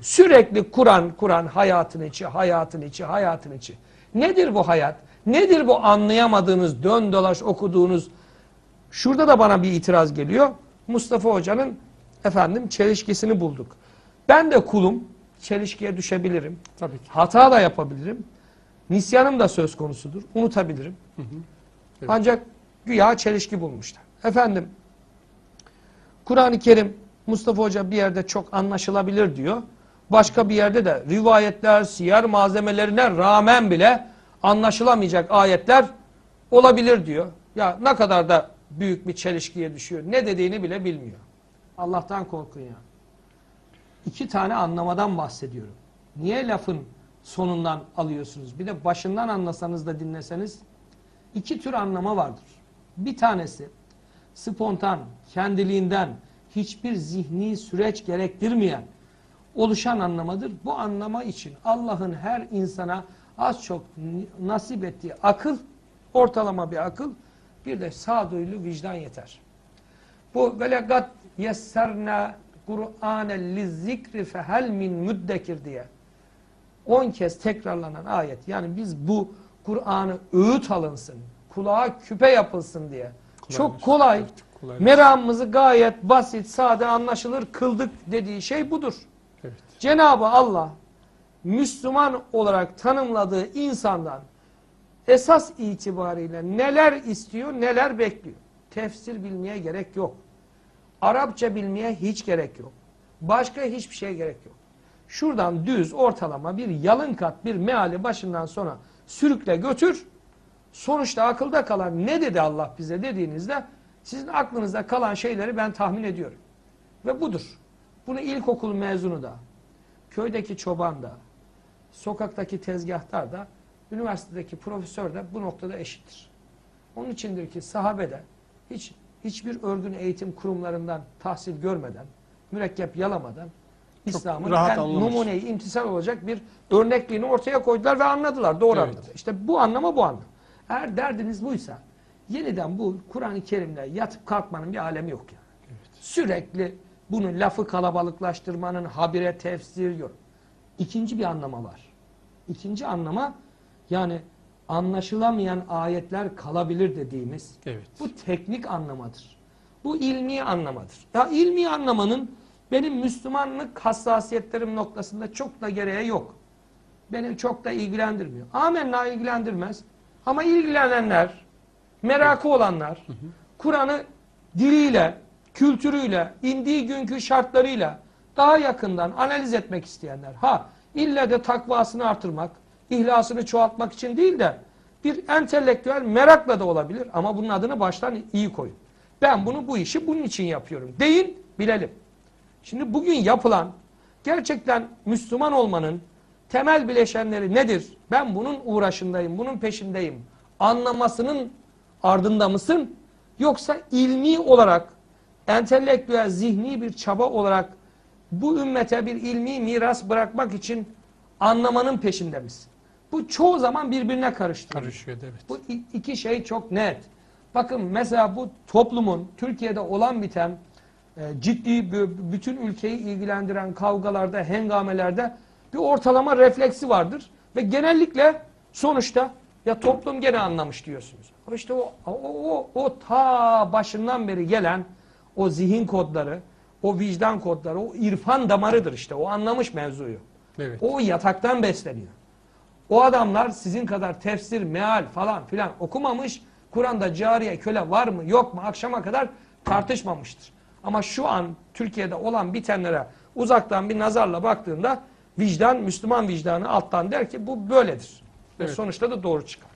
Sürekli Kur'an, Kur'an hayatın içi, hayatın içi, hayatın içi. Nedir bu hayat? Nedir bu anlayamadığınız, dön dolaş okuduğunuz? Şurada da bana bir itiraz geliyor. Mustafa Hoca'nın efendim çelişkisini bulduk. Ben de kulum, çelişkiye düşebilirim. Tabii ki. Hata da yapabilirim. Nisyanım da söz konusudur. Unutabilirim. Evet. Ancak güya çelişki bulmuşlar. Efendim Kur'an-ı Kerim Mustafa Hoca bir yerde çok anlaşılabilir diyor. Başka bir yerde de rivayetler, siyer malzemelerine rağmen bile anlaşılamayacak ayetler olabilir diyor. Ya ne kadar da büyük bir çelişkiye düşüyor. Ne dediğini bile bilmiyor. Allah'tan korkun ya. İki tane anlamadan bahsediyorum. Niye lafın sonundan alıyorsunuz? Bir de başından anlasanız da dinleseniz iki tür anlama vardır. Bir tanesi spontan, kendiliğinden hiçbir zihni süreç gerektirmeyen oluşan anlamadır. Bu anlama için Allah'ın her insana az çok nasip ettiği akıl, ortalama bir akıl, bir de sağduyulu vicdan yeter. Bu velegat yesserna Kur'ane lizzikri fehel min müddekir diye 10 kez tekrarlanan ayet. Yani biz bu Kur'an'ı öğüt alınsın, kulağa küpe yapılsın diye. Çok kolay, kolay. meramımızı gayet basit, sade, anlaşılır kıldık dediği şey budur. Evet. Cenab-ı Allah Müslüman olarak tanımladığı insandan esas itibariyle neler istiyor, neler bekliyor. Tefsir bilmeye gerek yok. Arapça bilmeye hiç gerek yok. Başka hiçbir şeye gerek yok. Şuradan düz ortalama bir yalın kat bir meali başından sona sürükle götür. Sonuçta akılda kalan ne dedi Allah bize dediğinizde sizin aklınızda kalan şeyleri ben tahmin ediyorum. Ve budur. Bunu ilkokul mezunu da, köydeki çoban da, sokaktaki tezgahtar da, üniversitedeki profesör de bu noktada eşittir. Onun içindir ki sahabe de hiç hiçbir örgün eğitim kurumlarından tahsil görmeden, mürekkep yalamadan İslam'ın numuneyi imtisal olacak bir örnekliğini ortaya koydular ve anladılar. Doğru Evet. anladı. İşte bu anlama bu anlam. Eğer derdiniz buysa yeniden bu Kur'an-ı Kerim'le yatıp kalkmanın bir alemi yok yani. Sürekli bunu lafı kalabalıklaştırmanın habire tefsir yok. İkinci bir anlama var. İkinci anlama yani anlaşılamayan ayetler kalabilir dediğimiz Evet. bu teknik anlamadır. Bu ilmi anlamadır. Ya ilmi anlamanın benim Müslümanlık hassasiyetlerim noktasında çok da gereği yok. Beni çok da ilgilendirmiyor. Amenna ilgilendirmez. Ama ilgilenenler, merakı olanlar, Kur'an'ı diliyle, kültürüyle, indiği günkü şartlarıyla daha yakından analiz etmek isteyenler. Ha, ille de takvasını artırmak, ihlasını çoğaltmak için değil de bir entelektüel merakla da olabilir ama bunun adını baştan iyi koyun. Ben bunu bu işi bunun için yapıyorum. Deyin, bilelim. Şimdi bugün yapılan gerçekten Müslüman olmanın temel bileşenleri nedir? Ben bunun uğraşındayım, bunun peşindeyim. Anlamasının ardında mısın? Yoksa ilmi olarak, entelektüel, zihni bir çaba olarak bu ümmete bir ilmi miras bırakmak için anlamanın peşinde misin? Bu çoğu zaman birbirine karıştırılıyor. Karışıyor evet. Bu iki şey çok net. Bakın mesela bu toplumun Türkiye'de olan biten e, ciddi bü- bütün ülkeyi ilgilendiren kavgalarda, hengamelerde bir ortalama refleksi vardır. Ve genellikle sonuçta ya toplum gene anlamış diyorsunuz. İşte o, o, o, o ta başından beri gelen o zihin kodları, o vicdan kodları, o irfan damarıdır işte. O anlamış mevzuyu. Evet. O yataktan besleniyor. O adamlar sizin kadar tefsir, meal falan filan okumamış. Kur'an'da cariye, köle var mı yok mu akşama kadar tartışmamıştır. Ama şu an Türkiye'de olan bitenlere uzaktan bir nazarla baktığında vicdan, Müslüman vicdanı alttan der ki bu böyledir. Ve Evet. sonuçta da doğru çıkar.